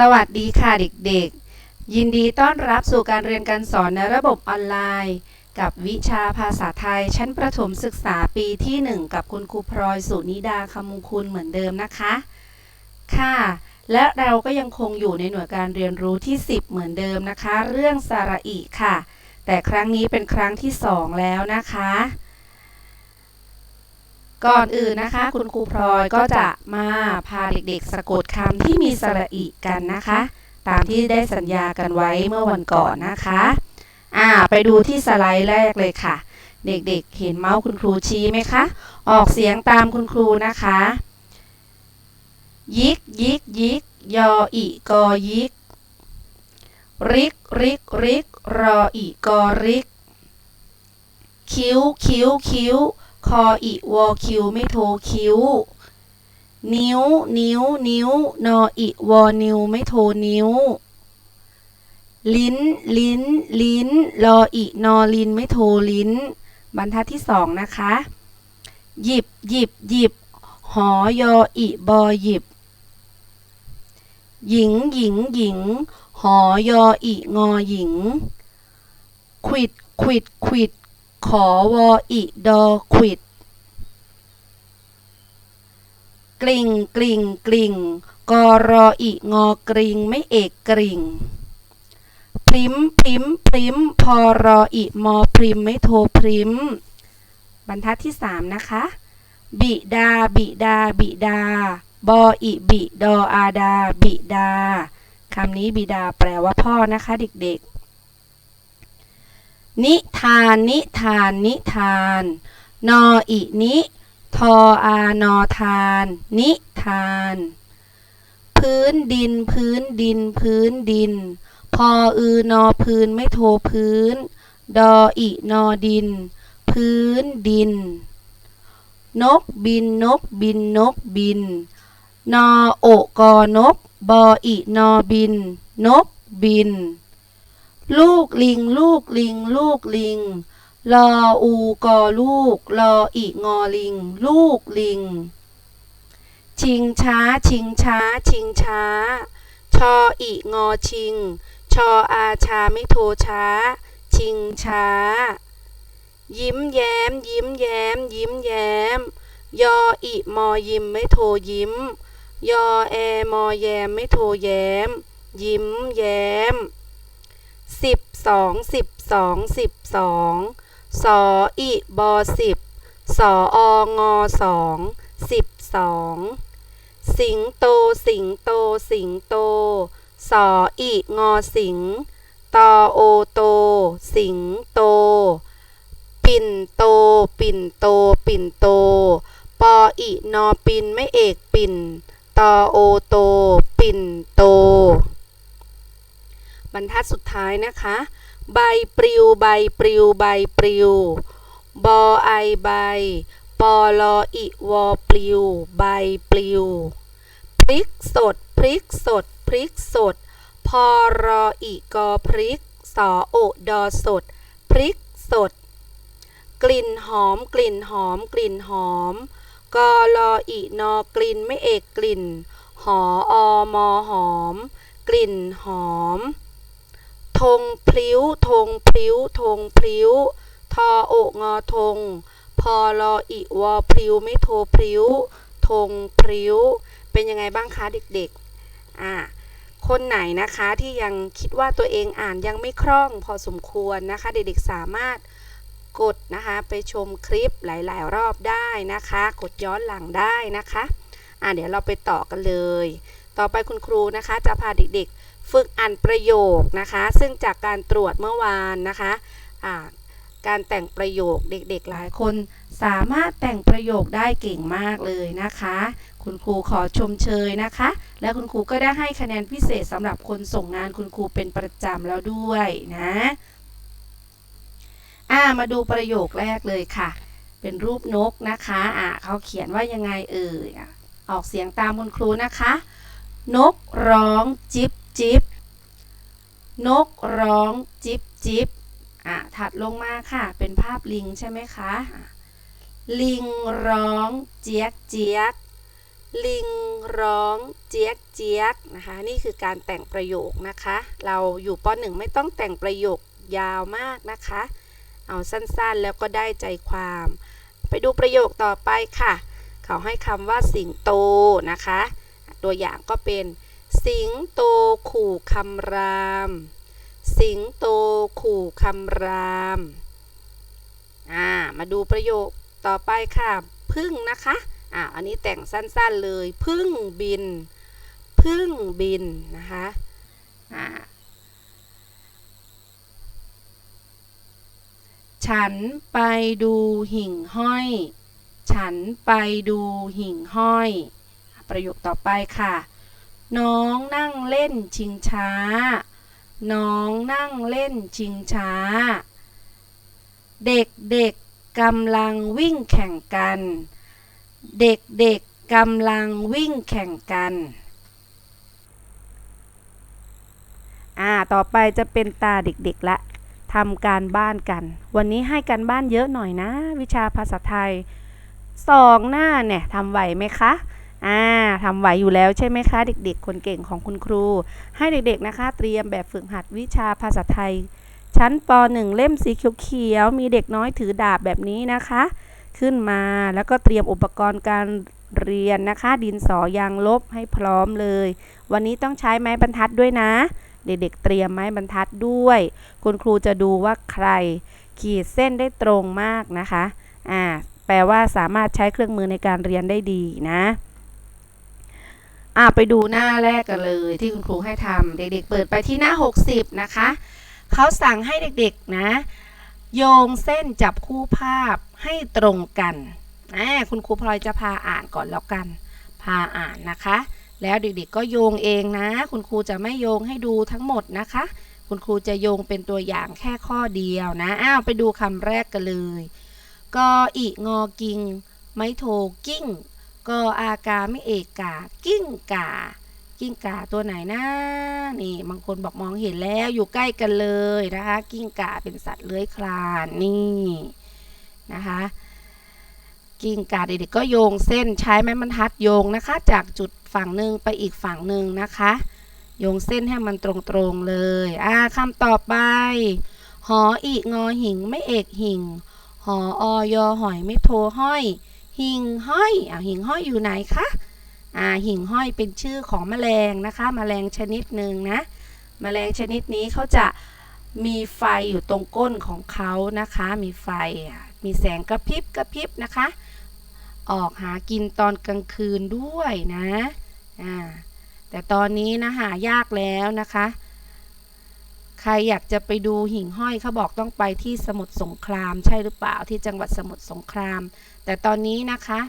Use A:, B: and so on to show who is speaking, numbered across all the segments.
A: สวัสดีค่ะเด็กๆ ยินดีต้อนรับสู่การเรียนการสอนในระบบออนไลน์ กับวิชาภาษาไทยชั้นประถมศึกษาปีที่ 1 กับคุณครูพลอยสุนิดาคำมงคุณเหมือนเดิมนะคะ ค่ะ และเราก็ยังคงอยู่ในหน่วยการเรียนรู้ที่ 10 เหมือนเดิมนะคะ เรื่องสระอีค่ะ แต่ครั้งนี้เป็นครั้งที่ 2 แล้วนะคะ ก่อนอื่นนะคะ คุณครูพลอยก็จะมาพาเด็กๆ สะกดคำที่มีสระอีกันนะคะ ตามที่ได้สัญญากันไว้เมื่อวันก่อนนะคะอ่าไปดูที่สไลด์แรกเลยค่ะ เด็กๆเห็นเมาส์คุณครูชี้ไหมคะ ออกเสียงตามคุณครูนะคะ ยิกยิกยิกยออีกอยิก ริกริกริกรออีกอริก คิ้วคิ้วคิ้ว คออีวอคิวไม่โทคิ้ว นิ้ว นิ้ว นิ้วนออีวอนิวไม่โทนิ้ว ลิ้น ลิ้น ลิ้นรออีนอลินไม่โทลิ้น บรรทัดที่สองนะคะ หยิบ หยิบ หยิบ หอยออีบอหยิบ หญิง หญิง หญิง หอยออีงอหญิงขวิดขวิดขวิด ขอวออีดอขวิด กลิ่งกลิ่งกลิ่งกอรออีงอกริงไม่เอกกริ่งพริมพริมพริมพอรออีมอพริมไม่โทพริม บรรทัดที่สามนะคะ บิดา บิดา บิดา บออิบิดออาดา บิดาคำนี้บิดาแปลว่าพ่อนะคะเด็กๆ นิทานนิทานนิทาน นออินิทออานอทาน นิทาน พื้นดินพื้นดินพื้นดิน พออือนอพื้นไม่โทพื้น ดออินอดิน พื้นดิน นกบินนกบินนกบิน นอโอกอนก บออินอบิน นกบิน ลูกลิง ลูกลิง ลูกลิงลออูกอลูกลออีงอลิง ลูกลิง ชิงช้า ชิงช้า ชิงช้า ชออีงอชิง ชออาชาไม่โทช้า ชิงช้า ยิ้มแย้ม ยิ้มแย้ม ยิ้มแย้ม ยออีมอยิมไม่โทยิ้ม ยอแอมอแยมไม่โทแย้ม ยิ้มแย้ม สิบสองสิบสองสิบสองสออีบอสิบสอองอสองสิบสองสิงโตสิงโตสิงโตสออีงอสิงตอโอโต สิงโต ปิ่นโต ปิ่นโต ปิ่นโต ปออีนอปินไม่เอกปิ่นตอโอโต ปิ่นโต บรรทัดสุดท้ายนะคะ ใบปลิวใบปลิวใบปลิวบอไอใบปอลออิวอปลิวใบปลิวพริกสดพริกสดพริกสดพอรออีกอพริกสอโอดอสด พริกสด กลิ่นหอมกลิ่นหอมกลิ่นหอมกอลออีนอกลิ่นไม่เอกกลิ่น หออมอหอม กลิ่นหอม ธงพลิ้วธงพลิ้วธงพลิ้วทอโอกงอธงพอลออีวอพลิ้วไม่โทพลิ้วธงพลิ้ว เป็นยังไงบ้างคะเด็กๆอ่าคนไหนนะคะที่ยังคิดว่าตัวเองอ่านยังไม่คล่องพอสมควรนะคะ เด็กๆสามารถกดนะคะไปชมคลิปหลายๆ รอบได้นะคะ กดย้อนหลังได้นะคะอ่าเดี๋ยวเราไปต่อกันเลย ต่อไปคุณครูนะคะจะพาเด็กๆ ฝึกอ่านประโยคนะคะ ซึ่งจากการตรวจเมื่อวานนะคะอ่าการแต่งประโยคเด็กๆหลายคนสามารถแต่งประโยคได้เก่งมากเลยนะคะ คุณครูขอชมเชยนะคะ และคุณครูก็ได้ให้คะแนนพิเศษสำหรับคนส่งงานคุณครูเป็นประจำแล้วด้วยนะอ่ามาดูประโยคแรกเลยค่ะ เป็นรูปนกนะคะอ่าเขาเขียนว่ายังไงเอ่ยอะออกเสียงตามคุณครูนะคะ นกร้องจิบ จิบนกร้องจิบจิบอะถัดลงมาค่ะ เป็นภาพลิงใช่ไหมคะ ลิงร้องเจี๊ยกเจี๊ยกลิงร้องเจี๊ยกเจี๊ยกนะคะ นี่คือการแต่งประโยคนะคะ เราอยู่ป .1 ไม่ต้องแต่งประโยคยาวมากนะคะ เอาสั้นๆแล้วก็ได้ใจความ ไปดูประโยคต่อไปค่ะ เขาให้คำว่าสิงโตนะคะ ตัวอย่างก็เป็น สิงโตขู่คำราม สิงโตขู่คำราม อ่า มาดูประโยคต่อไปค่ะ พึ่งนะคะ อ่า อันนี้แต่งสั้นๆเลย พึ่งบิน พึ่งบินนะคะ อ่า ฉันไปดูหิ่งห้อย ฉันไปดูหิ่งห้อย ประโยคต่อไปค่ะ น้องนั่งเล่นชิงช้า น้องนั่งเล่นชิงช้า เด็กๆกำลังวิ่งแข่งกัน เด็กๆกำลังวิ่งแข่งกัน อ่า ต่อไปจะเป็นตาเด็กๆละทำการบ้านกัน วันนี้ให้การบ้านเยอะหน่อยนะ วิชาภาษาไทยสองหน้าเนี่ยทำไหวไหมคะ อ่าทำไหวอยู่แล้วใช่ไหมคะเด็กๆ คนเก่งของคุณครู ให้เด็กๆนะคะ เตรียมแบบฝึกหัดวิชาภาษาไทย ชั้นป .1 เล่มสีเขียวๆมีเด็กน้อยถือดาบแบบนี้นะคะ ขึ้นมาแล้วก็เตรียมอุปกรณ์การเรียนนะคะ ดินสอยางลบให้พร้อมเลย วันนี้ต้องใช้ไม้บรรทัดด้วยนะ เด็กๆ เตรียมไม้บรรทัดด้วย คุณครูจะดูว่าใคร ขีดเส้นได้ตรงมากนะคะอ่าแปลว่าสามารถใช้เครื่องมือในการเรียนได้ดีนะ อ่าไปดูหน้าแรกกันเลยที่คุณครูให้ทำเด็กๆ เปิดไปที่หน้า 60 นะคะเขาสั่งให้เด็กๆนะโยงเส้นจับคู่ภาพให้ตรงกันอ่าคุณครูพลอยจะพาอ่านก่อนแล้วกัน พาอ่านนะคะ แล้วเด็กๆก็โยงเองนะ คุณครูจะไม่โยงให้ดูทั้งหมดนะคะ คุณครูจะโยงเป็นตัวอย่างแค่ข้อเดียวนะอ้าวไปดูคำแรกกันเลยกออีงอกิง ไม่โทกิ้ง กออากาไม่เอกกา กิ้งกา กิ้งกาตัวไหนนะนี่บางคนบอกมองเห็นแล้วอยู่ใกล้กันเลยนะคะ กิ้งกาเป็นสัตว์เลื้อยคลานนี่นะคะกิ้งกาเด็กๆก็โยงเส้นใช้ไม้บรรทัดโยงนะคะ จากจุดฝั่งหนึ่งไปอีกฝั่งหนึ่งนะคะ โยงเส้นให้มันตรงๆเลยอ่าคำต่อไป หออีงอหิงไม่เอกหิงหออยอหอยไม่โทห้อย หิ่งห้อยอ่าหิ่งห้อยอยู่ไหนคะอ่าหิ่งห้อยเป็นชื่อของแมลงนะคะแมลงชนิดหนึ่งนะแมลงชนิดนี้เขาจะมีไฟอยู่ตรงก้นของเขานะคะ มีไฟมีแสงกระพริบกระพริบนะคะ ออกหากินตอนกลางคืนด้วยนะอ่าแต่ตอนนี้นะหายากแล้วนะคะ ใครอยากจะไปดูหิ่งห้อยเขาบอกต้องไปที่สมุทรสงครามใช่หรือเปล่าที่จังหวัดสมุทรสงคราม แต่ตอนนี้นะคะ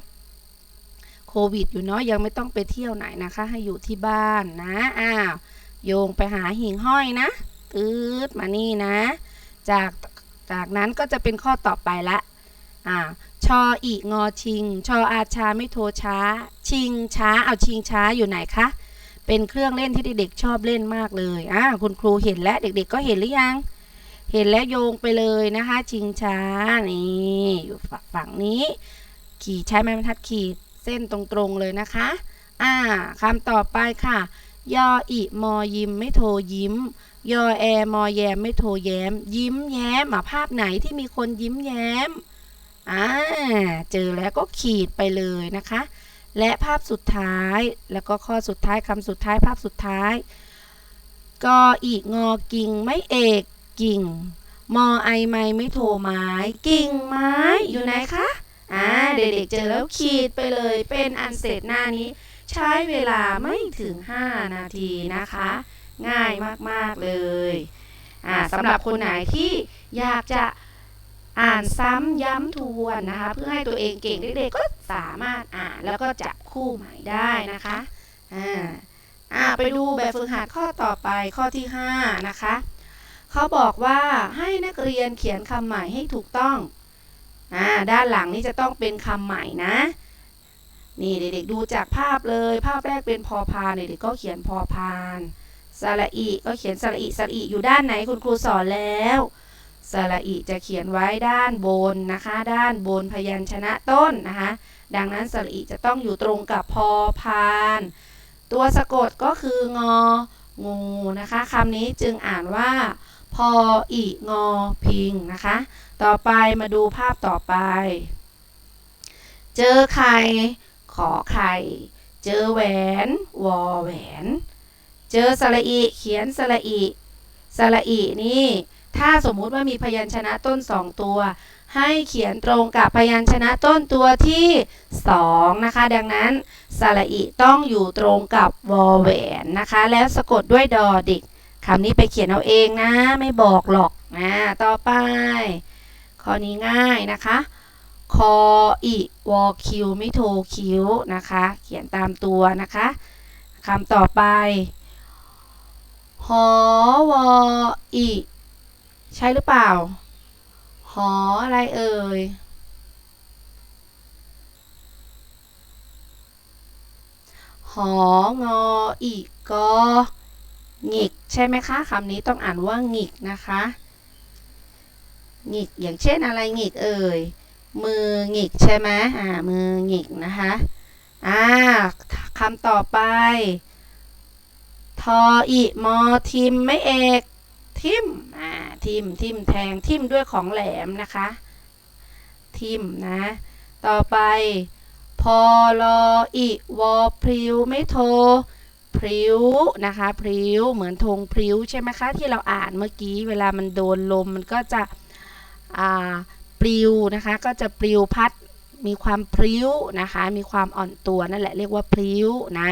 A: โควิดอยู่เนาะยังไม่ต้องไปเที่ยวไหนนะคะ ให้อยู่ที่บ้านนะอ้าวโยงไปหาหิ่งห้อยนะตืดมานี่นะ จากจากนั้นก็จะเป็นข้อต่อไปละอ่าชออีงอชิง ชออาชาไม่โทช้า ชิงช้าเอาชิงช้าอยู่ไหนคะเป็นเครื่องเล่นที่เด็กๆชอบเล่นมากเลยอ่าคุณครูเห็นแล้วเด็กๆก็เห็นหรือยัง เห็นแล้วโยงไปเลยนะคะชิงช้านี่อยู่ฝั่งนี้ ขีดใช้ไม้บรรทัดขีดเส้นตรงๆเลยนะคะ อ่าคำต่อไปค่ะ ยออิมอยิมไม่โทยิ้ม ยอแอมอแยมไม่โทแย้ม ยิ้มแย้มอะภาพไหนที่มีคนยิ้มแย้มอ่าเจอแล้วก็ขีดไปเลยนะคะ และภาพสุดท้ายแล้วก็ข้อสุดท้ายคำสุดท้ายภาพสุดท้ายกออีกงอกิงไม่เอก กิ่ง มอไอไม้ไม่โทไม้ กิ่งไม้อยู่ไหนคะ อ่า เด็กๆเจอแล้วขีดไปเลย เป็นอันเสร็จหน้านี้ ใช้เวลาไม่ถึง 5 นาทีนะคะ ง่ายมากๆเลย อ่าสำหรับคนไหนที่อยากจะอ่านซ้ำย้ำทวนนะคะ เพื่อให้ตัวเองเก่งเด็กๆก็สามารถอ่านแล้วก็จับคู่ใหม่ได้นะคะอ่าอ่าไปดูแบบฝึกหัดข้อต่อไปข้อที่ 5 นะคะ เขาบอกว่าให้นักเรียนเขียนคำใหม่ให้ถูกต้องอ่าด้านหลังนี้จะต้องเป็นคำใหม่นะ นี่เด็กๆดูจากภาพเลย ภาพแรกเป็นพอพานเด็กๆก็เขียนพอพานสระอีก็เขียนสระอีสระอีอยู่ด้านไหนคุณครูสอนแล้วสระอีจะเขียนไว้ด้านบนนะคะ ด้านบนพยัญชนะต้นนะคะ ดังนั้นสระอีจะต้องอยู่ตรงกับพอพาน ตัวสะกดก็คืององูนะคะคำนี้จึงอ่านว่า พออีงอพิงนะคะ ต่อไปมาดูภาพต่อไป เจอไข่ขอไข่ เจอแหวนวอแหวน เจอสระอีเขียนสระอีสระอีนี่ถ้าสมมุติว่ามีพยัญชนะต้นสองตัว ให้เขียนตรงกับพยัญชนะต้นตัวที่สองนะคะ ดังนั้นสระอีต้องอยู่ตรงกับวอแหวนนะคะ แล้วสะกดด้วยดอดิก คำนี้ไปเขียนเอาเองนะ ไม่บอกหรอกนะต่อไป ข้อนี้ง่ายนะคะ คออีวอคิวไม่โทคิวนะคะ เขียนตามตัวนะคะคำต่อไปหอวออีใช่หรือเปล่า หออะไรเอ่ยหองออีกอ หงิกใช่ไหมคะคำนี้ต้องอ่านว่าหงิกนะคะหงิกอย่างเช่นอะไรหงิกเอ่ยมือหงิกใช่ไหมอ่ามือหงิกนะคะอ่าคำต่อไปทออีมอทิมไม่เอกทิมอ่าทิมทิมแทงทิมด้วยของแหลมนะคะ ทิมนะ ต่อไปพอลออีวอพริวไม่โท พริ้วนะคะพริ้วเหมือนธงพริ้วใช่ไหมคะที่เราอ่านเมื่อกี้เวลามันโดนลมมันก็จะปลิวนะคะก็จะปลิวพัดมีความพริ้วนะคะมีความอ่อนตัวนั่นแหละเรียกว่าพริ้วนะ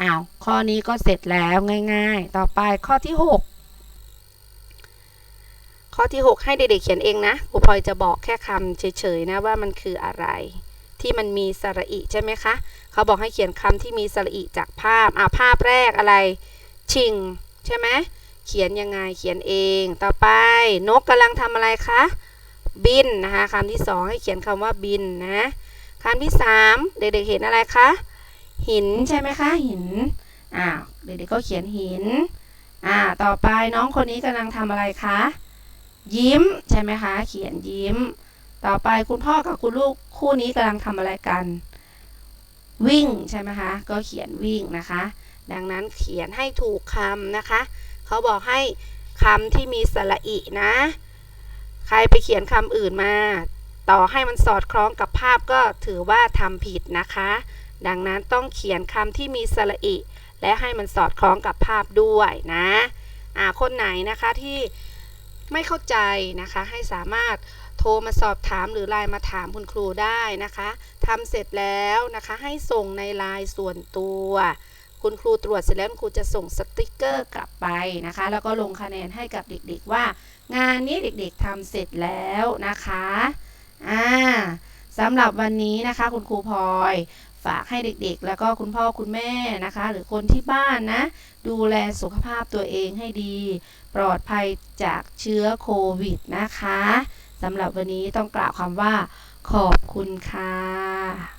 A: อ้าวข้อนี้ก็เสร็จแล้วง่าย ๆ ต่อไปข้อที่ 6 ข้อที่ 6 ให้เด็กๆเขียนเองนะครูพลอยจะบอกแค่คำเฉยๆนะว่ามันคืออะไร ที่มันมีสระอิใช่ไหมคะ เขาบอกให้เขียนคำที่มีสระอิจากภาพ อ่าภาพแรกอะไร ชิง ใช่ไหม เขียนยังไง เขียนเอง ต่อไป นกกำลังทำอะไรคะ บินนะคะคำที่สองให้เขียนคำว่าบินนะคำที่สามเด็กๆเห็นอะไรคะ หินใช่ไหมคะ หิน อ้าว เด็กๆก็เขียนหิน อ่า ต่อไปน้องคนนี้กำลังทำอะไรคะ ยิ้มใช่ไหมคะ เขียนยิ้ม ต่อไปคุณพ่อกับคุณลูกคู่นี้กำลังทำอะไรกัน วิ่งใช่ไหมคะ ก็เขียนวิ่งนะคะ ดังนั้นเขียนให้ถูกคำนะคะ เขาบอกให้คำที่มีสระอินะ ใครไปเขียนคำอื่นมา ต่อให้มันสอดคล้องกับภาพก็ถือว่าทำผิดนะคะ ดังนั้นต้องเขียนคำที่มีสระอิและให้มันสอดคล้องกับภาพด้วยนะ อ่า คนไหนนะคะที่ไม่เข้าใจนะคะ ให้สามารถ โทรมาสอบถามหรือไลน์มาถามคุณครูได้นะคะทำเสร็จแล้วนะคะให้ส่งในไลน์ส่วนตัว คุณครูตรวจเสร็จแล้วคุณครูจะส่งสติกเกอร์กลับไปนะคะ แล้วก็ลงคะแนนให้กับเด็กๆว่า งานนี้เด็กๆทำเสร็จแล้วนะคะอ่าสำหรับวันนี้นะคะคุณครูพลอยฝากให้เด็กๆ แล้วก็คุณพ่อคุณแม่นะคะ หรือคนที่บ้านนะ ดูแลสุขภาพตัวเองให้ดี ปลอดภัยจากเชื้อโควิดนะคะ สำหรับวันนี้ต้องกล่าวคำว่า ขอบคุณค่ะ